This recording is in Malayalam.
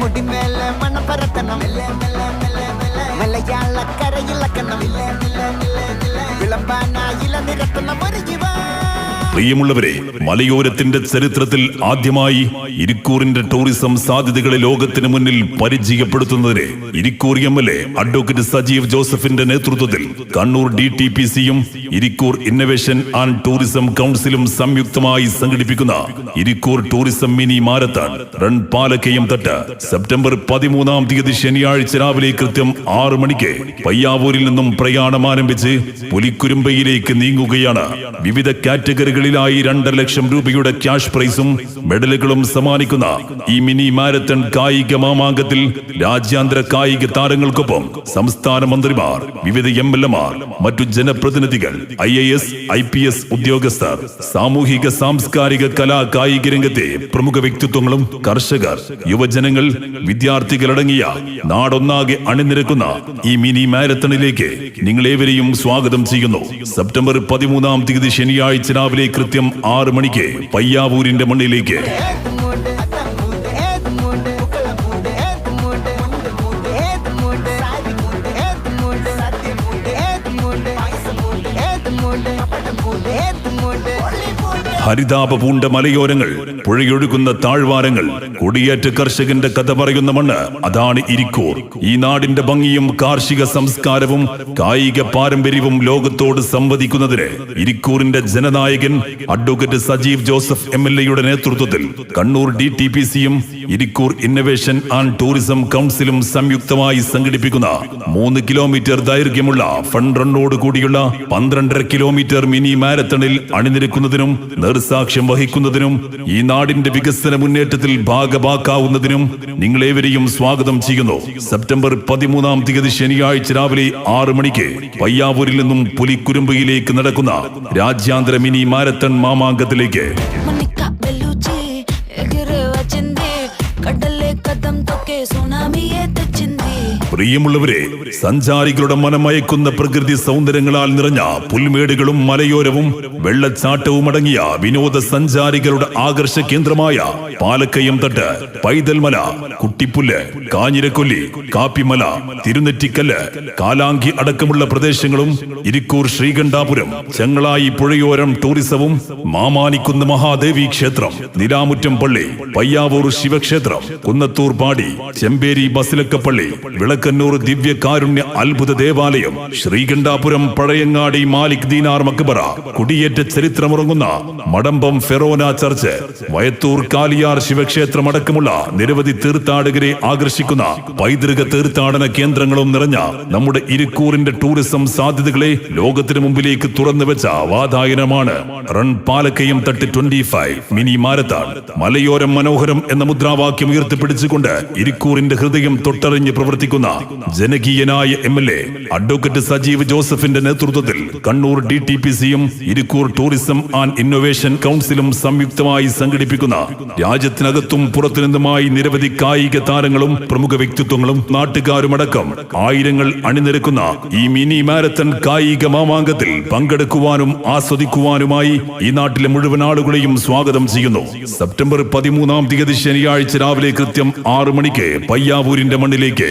முடி மேல மணப்பரத்தனம் மலையாள கரையில் கண்ணம் விளம்பான இளநிறத்தனம் ஒரு இவ പ്രിയമുള്ളവരെ മലയോരത്തിന്റെ ചരിത്രത്തിൽ ആദ്യമായി ഇരിക്കൂറിന്റെ ടൂറിസം സാധ്യതകളെ ലോകത്തിന് മുന്നിൽ പരിചയപ്പെടുത്തുന്നതിന് Irikkur M L A advocate Sajeev ജോസഫിന്റെ നേതൃത്വത്തിൽ കണ്ണൂർ ഡി ടി പി സിയും ഇരിക്കൂർ ഇന്നവേഷൻ ആൻഡ് ടൂറിസം കൗൺസിലും സംയുക്തമായി സംഘടിപ്പിക്കുന്ന Irikkur tourism mini marathon run Palakkayam Thattu September പതിമൂന്നാം തീയതി ശനിയാഴ്ച രാവിലെ കൃത്യം ആറ് മണിക്ക് പയ്യാവൂരിൽ നിന്നും പ്രയാണം ആരംഭിച്ച് പുലിക്കുരുമ്പയിലേക്ക് നീങ്ങുകയാണ് വിവിധ കാറ്റഗറികളിലായി രണ്ടര ലക്ഷം രൂപയുടെ ക്യാഷ് പ്രൈസും മെഡലുകളും സമ്മാനിക്കുന്ന ഈ മിനി മാരത്തൺ കായിക മാമാങ്കത്തിൽ രാജ്യാന്തര കായിക താരങ്ങൾക്കൊപ്പം സംസ്ഥാന മന്ത്രിമാർ വിവിധ എം എൽ എമാർ മറ്റു ജനപ്രതിനിധികൾ I A S I P S ഉദ്യോഗസ്ഥർ സാമൂഹിക സാംസ്കാരിക കലാ കായിക രംഗത്തെ പ്രമുഖ വ്യക്തിത്വങ്ങളും കർഷകർ യുവജനങ്ങൾ വിദ്യാർത്ഥികളടങ്ങിയ നാടൊന്നാകെ അണിനിരക്കുന്ന ഈ മിനി മാരത്തണിലേക്ക് നിങ്ങളേവരെയും സ്വാഗതം ചെയ്യുന്നു. സെപ്റ്റംബർ പതിമൂന്നാം തീയതി ശനിയാഴ്ച രാവിലെ കൃത്യം ആറ് മണിക്ക് പയ്യാവൂരിന്റെ മണ്ണിലേക്ക്. മൂഡ് ഹരിതാപ പൂണ്ട മലയോരങ്ങൾ പുഴയൊഴുകുന്ന താഴ്വാരങ്ങൾ കുടിയേറ്റ കർഷകന്റെ കഥ പറയുന്ന മണ്ണ് അതാണ് ഇരിക്കൂർ. ഈ നാടിന്റെ ഭംഗിയും കാർഷിക സംസ്കാരവും കായിക പാരമ്പര്യവും ലോകത്തോട് സംവദിക്കുന്നതിന് ഇരിക്കൂറിന്റെ Jananayakan advocate Sajeev Joseph M L എയുടെ നേതൃത്വത്തിൽ കണ്ണൂർ ഡി ടി പി സിയും ഇരിക്കൂർ ഇന്നവേഷൻ ആൻഡ് ടൂറിസം കൗൺസിലും സംയുക്തമായി സംഘടിപ്പിക്കുന്ന മൂന്ന് കിലോമീറ്റർ ദൈർഘ്യമുള്ള ഫൺ റണ്ണോട് കൂടിയുള്ള പന്ത്രണ്ടര കിലോമീറ്റർ മിനി മാരത്തണിൽ അണിനിരക്കുന്നതിനും നിർസാക്ഷ്യം വഹിക്കുന്നതിനും ഈ നാടിന്റെ വികസന മുന്നേറ്റത്തിൽ ഭാഗമാക്കാവുന്നതിനും നിങ്ങളേവരെയും സ്വാഗതം ചെയ്യുന്നു. സെപ്റ്റംബർ പതിമൂന്നാം തീയതി ശനിയാഴ്ച രാവിലെ ആറ് മണിക്ക് പയ്യാവൂരിൽ നിന്നും പുലിക്കുരുമ്പയിലേക്ക് നടക്കുന്ന രാജ്യാന്തര മിനി മാരത്തൺ മാമാങ്കത്തിലേക്ക് Es una amiga. പ്രിയമുള്ളവരെ സഞ്ചാരികളുടെ മനമയക്കുന്ന പ്രകൃതി സൗന്ദര്യങ്ങളാൽ നിറഞ്ഞ പുൽമേടുകളും മലയോരവും വെള്ളച്ചാട്ടവും അടങ്ങിയ വിനോദ സഞ്ചാരികളുടെ ആകർഷ കേന്ദ്രമായ പാലക്കയം തട്ട് പൈതൽമല കുട്ടിപ്പുല്ല് കാഞ്ഞിരക്കൊല്ലി കാപ്പിമല തിരുനെറ്റിക്കല്ല് കാലാങ്കി അടക്കമുള്ള പ്രദേശങ്ങളും ഇരിക്കൂർ ശ്രീകണ്ഠാപുരം ചെങ്ങളായി പുഴയോരം ടൂറിസവും മാമാനിക്കുന്ന് മഹാദേവി ക്ഷേത്രം നിലാമുറ്റം പള്ളി പയ്യാവൂർ ശിവക്ഷേത്രം കുന്നത്തൂർ പാടി ചെമ്പേരി ബസിലക്കപ്പള്ളി വിളക്കന്നൂർ ദിവ്യ കാരുണ്യ അത്ഭുത ദേവാലയം ശ്രീകണ്ഠാപുരം പഴയങ്ങാടി മാലിക് ദീനാർ മക്ബറ കുടിയേറ്റ ചരിത്രമുറങ്ങുന്ന മടമ്പം ഫെറോന ചർച്ച് വയത്തൂർ കാലിയാർ ശിവക്ഷേത്രം അടക്കമുള്ള നിരവധി തീർത്ഥാടകരെ ആകർഷിക്കുന്ന പൈതൃക തീർത്ഥാടന കേന്ദ്രങ്ങളും നിറഞ്ഞ നമ്മുടെ ഇരിക്കൂറിന്റെ ടൂറിസം സാധ്യതകളെ ലോകത്തിനു മുമ്പിലേക്ക് തുറന്നു വെച്ച വാതായനമാണ് run Palakkayam Thattu twenty five mini marathon. മലയോരം മനോഹരം എന്ന മുദ്രാവാക്യം ഉയർത്തിപ്പിടിച്ചുകൊണ്ട് ഇരിക്കൂറിന്റെ ഹൃദയം തൊട്ടറിഞ്ഞ് ജനകീയനായ M L A advocate Sajeev ജോസഫിന്റെ നേതൃത്വത്തിൽ കണ്ണൂർ ഡി ടി പി സിയും ഇരിക്കൂർ ടൂറിസം ആൻഡ് ഇന്നൊവേഷൻ കൗൺസിലും സംയുക്തമായി സംഘടിപ്പിക്കുന്ന രാജ്യത്തിനകത്തും പുറത്തുനിന്നുമായി നിരവധി കായിക താരങ്ങളും പ്രമുഖ വ്യക്തിത്വങ്ങളും നാട്ടുകാരുമടക്കം ആയിരങ്ങൾ അണിനിരക്കുന്ന ഈ മിനി മാരത്തൺ കായിക മാമാങ്കത്തിൽ പങ്കെടുക്കുവാനും ആസ്വദിക്കുവാനുമായി ഈ നാട്ടിലെ മുഴുവൻ ആളുകളെയും സ്വാഗതം ചെയ്യുന്നു. സെപ്റ്റംബർ പതിമൂന്നാം തീയതി ശനിയാഴ്ച രാവിലെ കൃത്യം ആറു മണിക്ക് പയ്യാവൂരിന്റെ മണ്ണിലേക്ക്